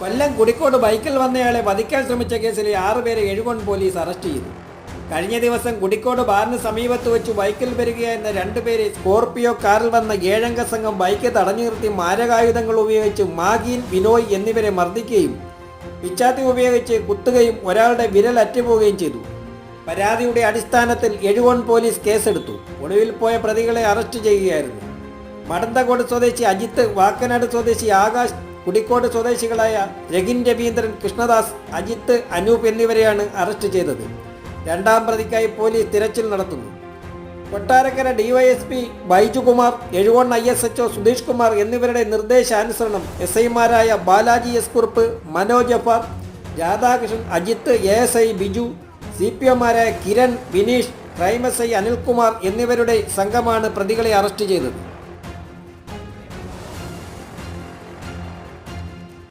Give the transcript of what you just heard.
കൊല്ലം കുടിക്കോട് ബൈക്കിൽ വന്നയാളെ വധിക്കാൻ ശ്രമിച്ച കേസിലെ ആറുപേരെ എഴുകോൺ പോലീസ് അറസ്റ്റ് ചെയ്തു. കഴിഞ്ഞ ദിവസം കുടിക്കോട് ബാറിന് സമീപത്ത് വെച്ച് ബൈക്കിൽ വരികയായിരുന്ന രണ്ടുപേരെ സ്കോർപിയോ കാറിൽ വന്ന ഏഴംഗ സംഘം ബൈക്ക് തടഞ്ഞു നിർത്തി മാരകായുധങ്ങൾ ഉപയോഗിച്ച് മാഗീൻ വിനോയ് എന്നിവരെ മർദ്ദിക്കുകയും പിച്ചാത്തി ഉപയോഗിച്ച് കുത്തുകയും ഒരാളുടെ വിരൽ അറ്റുപോവുകയും ചെയ്തു. പരാതിയുടെ അടിസ്ഥാനത്തിൽ എഴുകോൺ പോലീസ് കേസെടുത്തു. ഒടുവിൽ പോയ പ്രതികളെ അറസ്റ്റ് ചെയ്യുകയായിരുന്നു. മടന്തകോട് സ്വദേശി അജിത്ത് വാക്കനാട് സ്വദേശി ആകാശ് കുടിക്കോട് സ്വദേശികളായ രഗിൻ രവീന്ദ്രൻ കൃഷ്ണദാസ് അജിത്ത് അനൂപ് എന്നിവരെയാണ് അറസ്റ്റ് ചെയ്തത്. രണ്ടാം പ്രതിക്കായി പോലീസ് തിരച്ചിൽ നടത്തുന്നു. Kottarakkara DYSP Baijukumar എഴുവൺ I S HO Sudheesh Kumar എന്നിവരുടെ നിർദ്ദേശാനുസരണം എസ് ഐമാരായ Balaji S Kurup Manoj Jaffar Radhakrishnan Ajith A S I Biju C P ഒമാരായ Kiran Vineesh crime S I Anilkumar എന്നിവരുടെ സംഘമാണ് പ്രതികളെ അറസ്റ്റ് ചെയ്തത്.